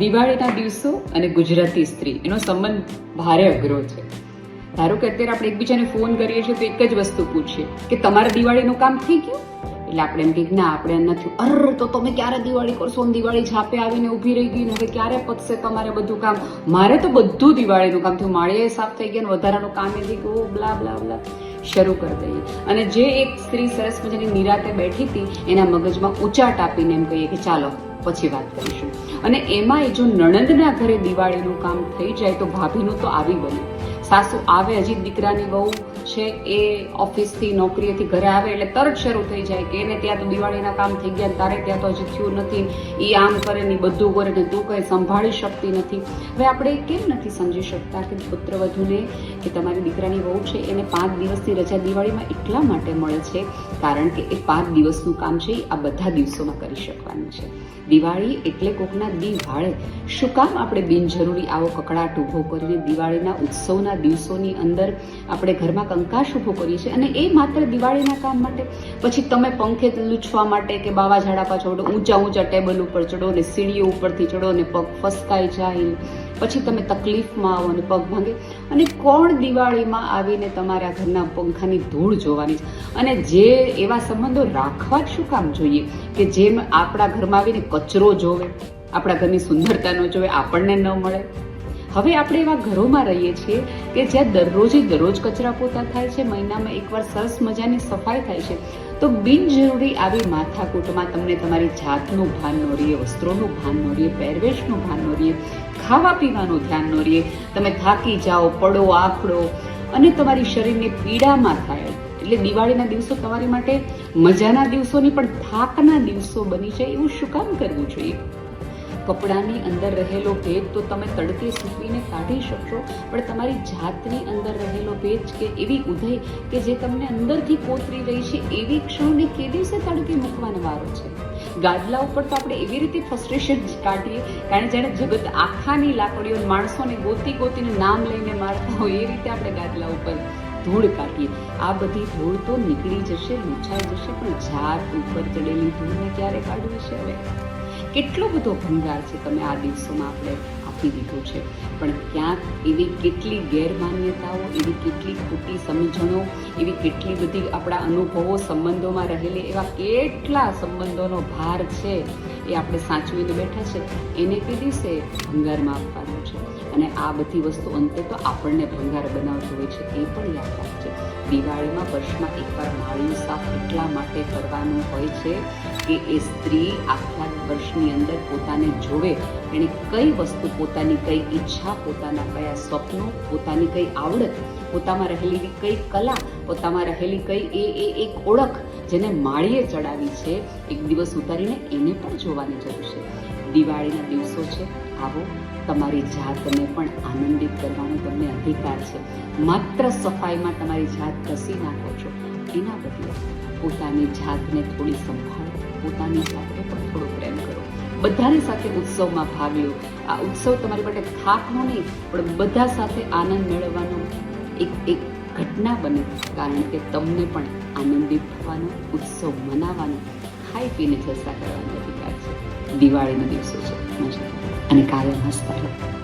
દિવાળીના દિવસો અને ગુજરાતી સ્ત્રી, એનો સંબંધ ભારે અઘરો છે. ધારો કે અત્યારે આપણે એકબીજાને ફોન કરીએ છીએ તો એક જ વસ્તુ પૂછીએ કે તમારા દિવાળીનું કામ થઈ ગયું? એટલે આપણે એમ કહીએ ના, આપણે નથી. અર, તો તમે ક્યારે દિવાળી કરશો? ને દિવાળી છાપે આવીને ઊભી રહી ગઈ ને હવે ક્યારે પતશે તમારે બધું કામ? મારે તો બધું દિવાળીનું કામ થયું. માળીએ સાફ થઈ ગયા ને વધારાનું કામ એ થઈ ગયું બ્લા બ્લા બ્લા. શરૂ કરી દઈએ. અને જે એક સ્ત્રી સરસ મજાની નિરાતે બેઠી હતી, એના મગજમાં ઉચાટ આપીને એમ કહીએ કે ચાલો, પછી વાત કરીશું. અને એમાં જો નણંદના ઘરે દિવાળીનું કામ થઈ જાય તો ભાભીનું તો આવી બને સાસુ આવે, હજી દીકરાની વહુ છે, એ ઓફિસથી નોકરીએથી ઘરે આવે એટલે તરત શરૂ થઈ જાય કે એને ત્યાં તો દિવાળીના કામ થઈ ગયા તારે ત્યાં તો હજી થયું નથી. એ આમ કરે ને બધું કરે ને તું કંઈ સંભાળી શકતી નથી. હવે આપણે કેમ નથી સમજી શકતા કે પુત્રવધુને કે તમારી દીકરાની વહુ છે, એને પાંચ દિવસની રજા દિવાળીમાં એટલા માટે મળે છે? કારણ કે એ પાંચ દિવસનું કામ છે આ બધા દિવસોમાં કરી શકવાનું છે. દિવાળી એટલે કોકના દી વાળે શું કામ આપણે બિનજરૂરી આવો કકડાટ ઊભો કરીને દિવાળીના ઉત્સવના દિવસોની અંદર આપણે ઘરમાં કંકાશ ઊભો કરીએ છીએ અને એ માત્ર દિવાળીના કામ માટે. પછી તમે પંખે લૂછવા માટે કે બાવા ઝાડા પાછળ ચડો ઊંચા ઊંચા ટેબલ ઉપર ચડો ને સીડીઓ ઉપરથી ચડો ને પગ ફસકાઈ જાય. પછી તમે તકલીફમાં આવો અને પગ ભાંગે. અને કોણ દિવાળીમાં આવીને તમારા ઘરના પંખાની ધૂળ જોવાની છે? અને જે એવા સંબંધો રાખવા જ શું કામ જોઈએ? કે જેમ આપણા ઘરમાં આવીને કચરો જોવે, આપણા ઘરની સુંદરતા ન જોવે, આપણને ન મળે. હવે આપણે એવા ઘરોમાં રહીએ છીએ કે જ્યાં દરરોજે દરરોજ કચરા પોતા થાય છે, મહિનામાં એકવાર સરસ મજાની સફાઈ થાય છે. તો બિનજરૂરી આવી માથાકૂટમાં તમને તમારી જાતનું ભાન ન રહીએ, વસ્ત્રોનું ભાન ન રહીએ, પહેરવેશનું ભાન ન રહીએ ખાવા પીવાનું ધ્યાન ન રહીએ. તમે થાકી જાઓ, પડો, આખડો અને તમારી શરીરની પીડામાં થાય. એટલે દિવાળીના દિવસો તમારી માટે મજાના દિવસોની પણ થાકના દિવસો બની જાય એવું શું કામ કરવું જોઈએ? કપડાની અંદર રહેલો ભેદ તો તમે તડકે સૂકવીને કાઢી શકશો, પણ તમારી જાતની અંદર રહેલો ભેદ કે એવી ઉધઈ કે જે તમને અંદરથી કોતરી રહી છે, એવી ક્ષણને કે દિવસે તડકે મૂકવાનો વારો છે? ગાદલા ઉપર તો આપણે એવી રીતે ફ્રસ્ટ્રેશન કાઢીએ, કારણ જેણે જગત આખાની લાકડીઓ માણસોને ગોતી ગોતીને નામ લઈને મારતા હોય, એ રીતે આપણે ગાદલા ઉપર ધૂળ કાઢીએ. આ બધી ધૂળ તો નીકળી જશે, લૂછાઈ જશે, પણ જાત ઉપર ચડેલી ધૂળને ક્યારે કાઢવી છે હવે? કેટલો બધો ભંગાર છે તમે આ દિવસોમાં આપણે આપી દીધો છે. પણ ક્યાંક એવી કેટલી ગેરમાન્યતાઓ, એવી કેટલી ખોટી સમજણો, એવી કેટલી બધી આપણા અનુભવો, સંબંધોમાં રહેલી એવા કેટલા સંબંધોનો ભાર છે એ આપણે સાચવીને બેઠા છે, એને કે દિવસે ભંગારમાં આપવાનો છે. અને આ બધી વસ્તુ અંતે તો આપણને ભંગાર બનાવતી હોય છે એ પણ યાદ રાખજો. દિવાળીમાં વર્ષમાં એકવાર માળિયું સાફ એટલા માટે કરવાનું હોય છે કે એ સ્ત્રી આખા વર્ષની અંદર પોતાને જોવે, એણે કઈ વસ્તુ પોતાની કઈ ઈચ્છા, પોતાના કયા સ્વપ્નો, પોતાની કઈ આવડત, પોતામાં રહેલી કઈ કલા, પોતામાં રહેલી કઈ એ એ એક ઓળખ જેને માળીએ ચડાવી છે, એક દિવસ ઉતારીને એને પણ જોવાની જરૂર છે. દિવાળીના દિવસો છે. આવો, તમારી જાતને પણ આનંદિત કરવાનો તમને અધિકાર છે. માત્ર સફાઈમાં તમારી જાત ઘસી નાખો છો. એના બદલે પોતાની જાતને થોડી સંભાળો. પોતાની જાતને પણ થોડો પ્રેમ કરો. બધાની સાથે ઉત્સવમાં ભાગ લો. આ ઉત્સવ તમારી માટે થાકનો નહીં, પણ બધા સાથે આનંદ મેળવવાનો એક એક ઘટના બને. કારણ કે તમને પણ આનંદિત થવાનો, ઉત્સવ મનાવવાનો, ખાઈ પીને જલસા કરવાનો અધિકાર છે. દિવાળીના દિવસો છે. અને કાલે હસતા રહો